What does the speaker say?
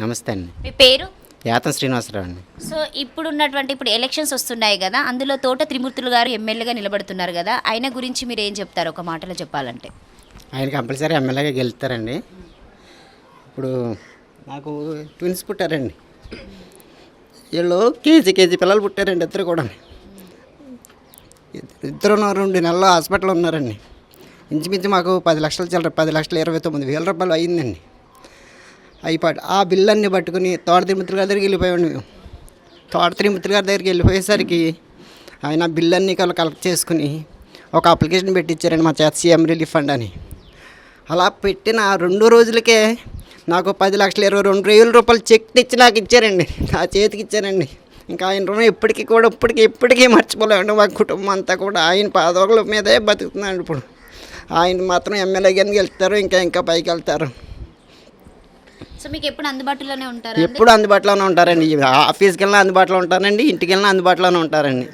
నమస్తే అండి. మీ పేరు? యాతం శ్రీనివాసరావు అండి. సో ఇప్పుడు ఉన్నటువంటి ఇప్పుడు ఎలక్షన్స్ వస్తున్నాయి కదా అందులో తోట త్రిమూర్తులు గారు ఎమ్మెల్యేగా నిలబడుతున్నారు కదా ఆయన గురించి మీరు ఏం చెప్తారు? ఒక మాటలో చెప్పాలంటే. ఆయన కంపల్సరీ ఎమ్మెల్యేగా గెలుస్తారండి. ఇప్పుడు నాకు ట్విన్స్ పుట్టారండి. వీళ్ళు కేజీ కేజీ పిల్లలు పుట్టారండి ఇద్దరు కూడా. ఇద్దరు రెండు నెలలు హాస్పిటల్ ఉన్నారండి. ఇంచుమించు మాకు పది లక్షలు చిల్లర పది లక్షల ఇరవై తొమ్మిది వేల రూపాయలు అయిందండి. అయిపోయి ఆ బిల్లు అన్ని పట్టుకుని తోట తిరుమతి గారి దగ్గరికి వెళ్ళిపోయాడు మేము. తోట తిరుమతి గారి దగ్గరికి వెళ్ళిపోయేసరికి ఆయన బిల్లు అన్ని కల కలెక్ట్ చేసుకుని ఒక అప్లికేషన్ పెట్టించారండి మా చేత సీఎం రిలీఫ్ ఫండ్ అని. అలా పెట్టిన రెండు రోజులకే నాకు పది లక్షల ఇరవై రెండు వేల రూపాయలు చెక్ తెచ్చి నాకు ఇచ్చారండి. నా చేతికి ఇచ్చారండి. ఇంకా ఆయన రుణం ఇప్పటికీ కూడా ఇప్పటికీ ఇప్పటికీ మర్చిపోలేమండి. మా కుటుంబం అంతా కూడా ఆయన పాదవుల మీదే బతుకుతున్నాడు ఇప్పుడు. ఆయన మాత్రం ఎమ్మెల్యే కిందకి వెళ్తారు ఇంకా ఇంకా పైకి వెళ్తారు. సో మీకు ఎప్పుడు అందుబాటులోనే ఉంటారు ఎప్పుడు అందుబాటులోనే ఉంటారండి. ఆఫీస్కి వెళ్ళినా అందుబాటులో ఉంటారండి ఇంటికి వెళ్ళినా అందుబాటులోనే ఉంటారండి.